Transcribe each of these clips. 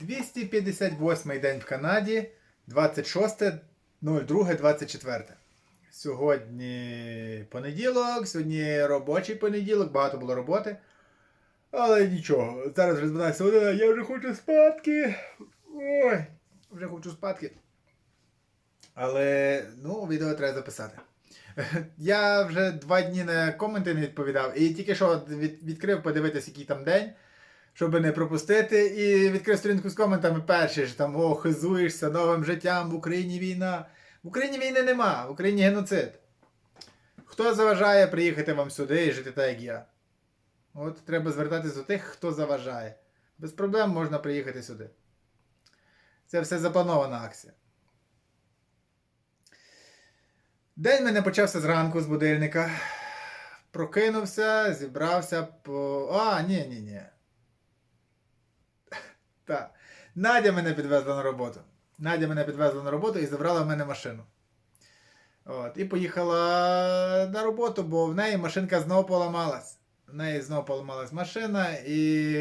258 день в Канаді, 26.02.24. Сьогодні понеділок, сьогодні робочий понеділок, багато було роботи. Але нічого, зараз вже 12 година, я вже хочу спадки. Ой, вже хочу спадки. Але ну, відео треба записати. Я вже два дні на коменти не відповідав, і тільки що від, відкрив подивитись, який там день, щоб не пропустити. І відкрив сторінку з коментами перший ж там о, хизуєшся новим життям в Україні війна. В Україні війни нема, в Україні геноцид. Хто заважає приїхати вам сюди і жити так, як я? От треба звертатись до тих, хто заважає. Без проблем можна приїхати сюди. Це все запланована акція. День мене почався зранку з будильника. Прокинувся, зібрався по. А, ні, ні, ні. Так. Надя мене підвезла на роботу. Надя мене підвезла на роботу і забрала в мене машину. От. І поїхала на роботу, бо в неї машинка знову поламалась. В неї знову поламалась машина і.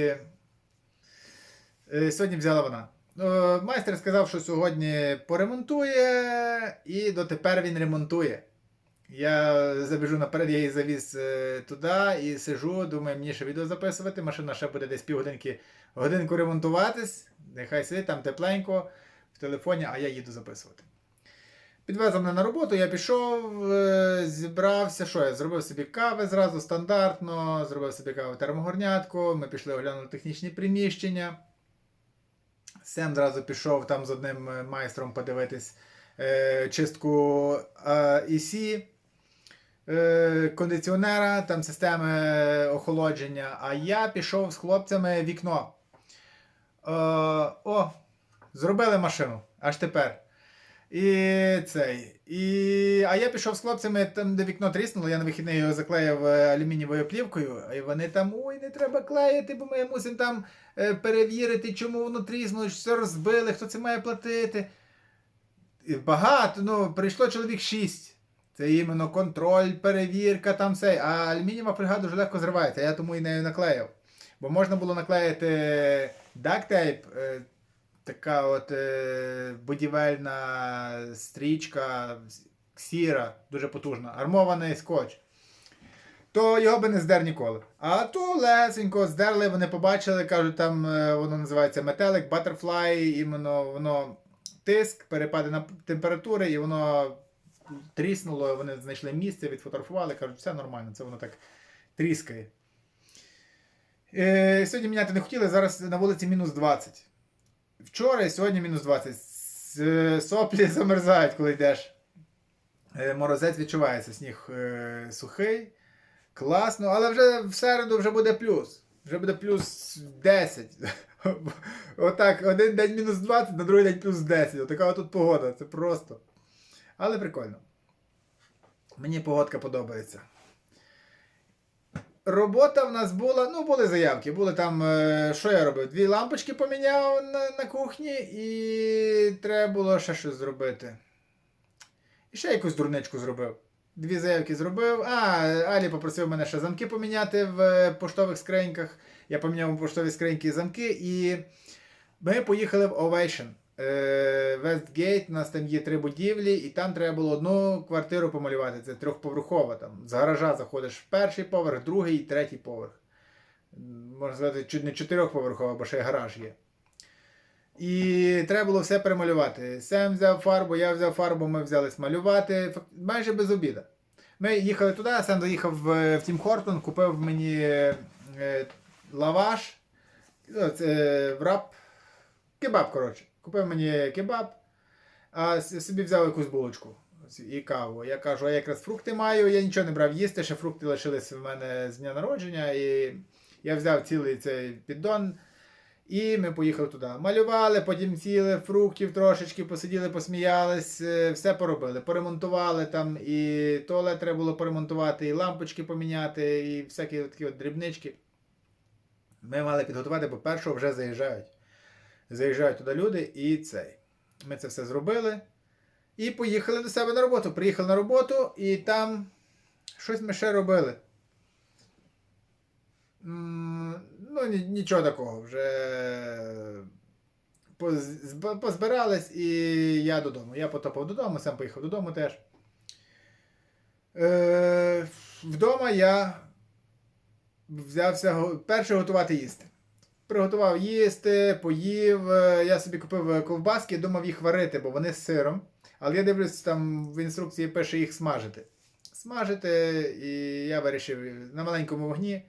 е, Сьогодні взяла вона. Е, Майстер сказав, що сьогодні поремонтує, і дотепер він ремонтує. Я забіжу наперед, я її завіз е, туди і сижу, думаю, мені ще відео записувати. Машина ще буде десь півгодинки годинку ремонтуватись. Нехай сидить там тепленько в телефоні, а я їду записувати. Підвезли мене на роботу, я пішов, е, зібрався. Що я зробив собі кави зразу стандартно, зробив собі каву термогорнятку, ми пішли оглянули технічні приміщення. Сем зразу пішов там з одним майстром подивитись е, чистку е, кондиціонера, там системи охолодження. А я пішов з хлопцями вікно. Е, о, зробили машину аж тепер. І цей. І... А я пішов з хлопцями, там, де вікно тріснуло, я на вихідний його заклеїв е, алюмінієвою плівкою, і вони там, ой, не треба клеїти, бо ми мусимо там е, перевірити, чому воно тріснуло, що розбили, хто це має платити. І багато, ну, прийшло чоловік 6. Це іменно контроль, перевірка, там все. А алюмінієва фольга дуже легко зривається, я тому і нею наклеїв. Бо можна було наклеїти дактейп, така от е, будівельна стрічка, сіра, дуже потужна, армований скотч. То його би не здер ніколи. А то лесенько здерли, вони побачили, кажуть, там е, воно називається метелик, butterfly, іменно воно тиск, перепади на температури, і воно тріснуло, вони знайшли місце, відфотографували, кажуть, все нормально, це воно так тріскає. Е, сьогодні міняти не хотіли, зараз на вулиці мінус 20. Вчора і сьогодні мінус 20. Е, Соплі замерзають, коли йдеш. Е, Морозець відчувається, сніг е, сухий. Класно, але вже в середу вже буде плюс. Вже буде плюс 10. Отак, один день мінус 20, на другий день плюс 10. Отака тут погода, це просто. Але прикольно. Мені погодка подобається. Робота в нас була, ну, були заявки. Були там, е, що я робив? Дві лампочки поміняв на, на кухні, і треба було ще щось зробити. І ще якусь дурничку зробив. Дві заявки зробив. А, Алі попросив мене ще замки поміняти в е, поштових скриньках. Я поміняв поштові скриньки замки, і ми поїхали в Ovation. Е, Westgate, у нас там є три будівлі, і там треба було одну квартиру помалювати. Це трьохповерхова. Там. З гаража заходиш в перший поверх, другий і третій поверх. Можна сказати, чуть не чотирьохповерхова, бо ще й гараж є. І треба було все перемалювати. Сем взяв фарбу, я взяв фарбу, ми взялись малювати майже без обіду. Ми їхали туди, а Сем доїхав в, Тім Хортон, купив мені е, лаваш, ну, це врап, кебаб, коротше. Купив мені кебаб, а собі взяв якусь булочку і каву. Я кажу, а я якраз фрукти маю, я нічого не брав їсти, ще фрукти лишились в мене з дня народження. І я взяв цілий цей піддон. І ми поїхали туди. Малювали, потім сіли фруктів трошечки, посиділи, посміялись, е, все поробили. Поремонтували там, і туалет треба було поремонтувати, і лампочки поміняти, і всякі такі от дрібнички. Ми мали підготувати, бо першого вже заїжджають. Заїжджають туди люди і цей. Ми це все зробили. І поїхали до себе на роботу. Приїхали на роботу, і там щось ми ще робили. Ну, нічого такого. Вже позбирались, і я додому. Я потопав додому, сам поїхав додому теж. Е, вдома я взявся перше готувати їсти. Приготував їсти, поїв. е, Я собі купив е, ковбаски, думав їх варити, бо вони з сиром. Але я дивлюсь, там в інструкції пише їх смажити. Смажити, і я вирішив на маленькому вогні.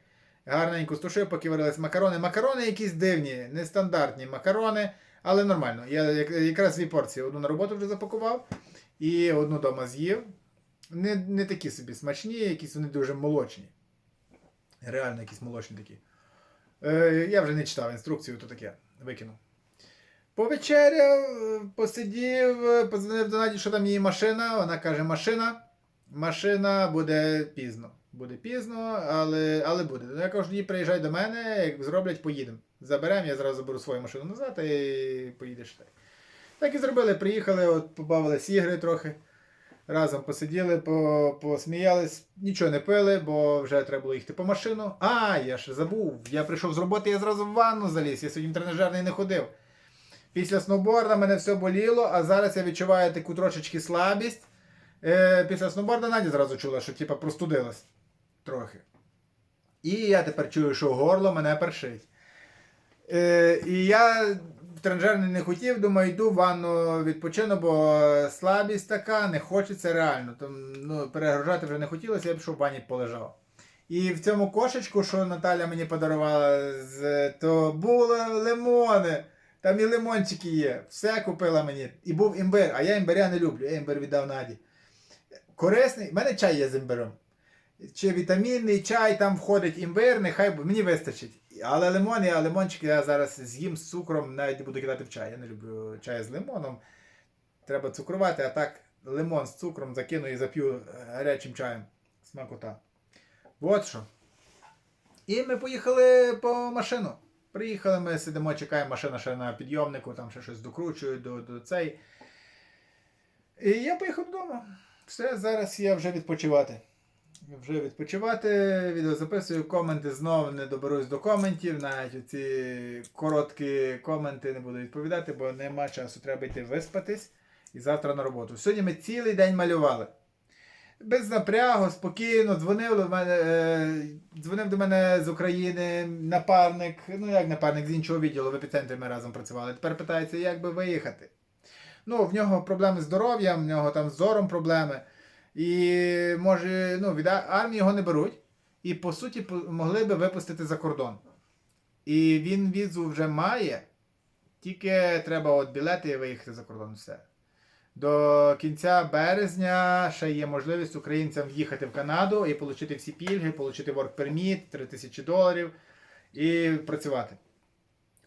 Гарненько стушив, поки варились макарони. Макарони якісь дивні, нестандартні макарони, але нормально. Я якраз дві порції. Одну на роботу вже запакував і одну вдома з'їв. Не, не такі собі смачні, якісь вони дуже молочні. Реально якісь молочні такі. Е, я вже не читав інструкцію, то таке викинув. Повечеряв, посидів, подзвонив до Наді, що там її машина. Вона каже: машина. Машина буде пізно. Буде пізно, але, але буде. Ну, Я кажу, тоді приїжджай до мене, як зроблять, поїдемо. Заберемо, я зразу беру свою машину назад і поїдеш. Так, так і зробили, приїхали, от, побавились ігри трохи. Разом посиділи, посміялись, нічого не пили, бо вже треба було їхати по машину. А, я ж забув. Я прийшов з роботи, я зразу в ванну заліз, я сьогодні тренажерний не ходив. Після сноуборда мене все боліло, а зараз я відчуваю таку трошечки слабість. Е, після сноуборда Надя зразу чула, що типа простудилась трохи. І я тепер чую, що горло мене першить. Е, і я тренажерний не хотів, думаю, йду в ванну відпочину, бо слабість така, не хочеться реально. Там, ну, перегружати вже не хотілося, я пішов в ванні полежав. І в цьому кошечку, що Наталя мені подарувала, то були лимони. Там і лимончики є. Все купила мені. І був імбир, а я імбиря не люблю. Я імбир віддав Наді. Корисний. У мене чай є з імбиром. Чи вітамінний чай, там входить імбир, нехай мені вистачить. Але лимон, я лимончики я зараз з'їм з цукром, навіть буду кидати в чай. Я не люблю чай з лимоном. Треба цукрувати, а так лимон з цукром закину і зап'ю е, гарячим чаєм. Смакота. От що. І ми поїхали по машину. Приїхали, ми сидимо, чекаємо, машина ще на підйомнику, там ще щось докручують до, до цей. І я поїхав додому. Все, зараз я вже відпочивати. Вже відпочивати, відео записую, коменти знову не доберусь до коментів. Навіть ці короткі коменти не буду відповідати, бо нема часу, треба йти виспатись і завтра на роботу. Сьогодні ми цілий день малювали. Без напрягу, спокійно, дзвонив до мене, е, дзвонив до мене з України напарник, ну як напарник з іншого відділу, в епіцентрі ми разом працювали. Тепер питається, як би виїхати. Ну, в нього проблеми з здоров'ям, в нього там з зором проблеми. І може, ну, від армії його не беруть. І по суті могли би випустити за кордон. І він візу вже має, тільки треба от білети і виїхати за кордон. Все. До кінця березня ще є можливість українцям в'їхати в Канаду і отримати всі пільги, отримати work permit, 3 тисячі доларів і працювати.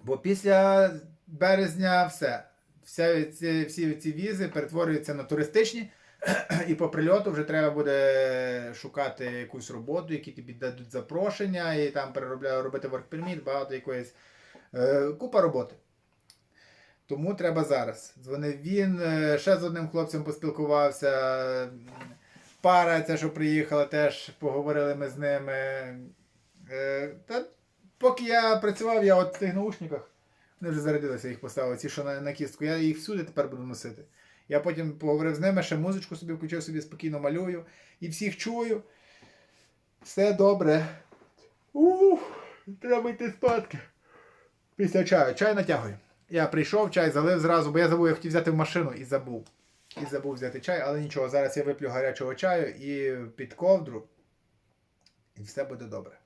Бо після березня все. Вся ці, всі ці візи перетворюються на туристичні, і по прильоту вже треба буде шукати якусь роботу, які тобі дадуть запрошення, і там переробляю робити permit, багато якоїсь е, купа роботи. Тому треба зараз. Дзвонив він, е, ще з одним хлопцем поспілкувався. Пара, ця, що приїхала, теж поговорили ми з ними. Е, Та поки я працював, я от в тих наушниках, вони вже зарядилися, їх поставили, ці, що на, на кістку. Я їх всюди тепер буду носити. Я потім поговорив з ними, ще музичку собі включив, собі спокійно малюю і всіх чую. Все добре. Ух, треба йти спадки. Після чаю. Чай натягую. Я прийшов, чай залив зразу, бо я забув, я хотів взяти в машину і забув. І забув взяти чай, але нічого, зараз я виплю гарячого чаю і під ковдру. І все буде добре.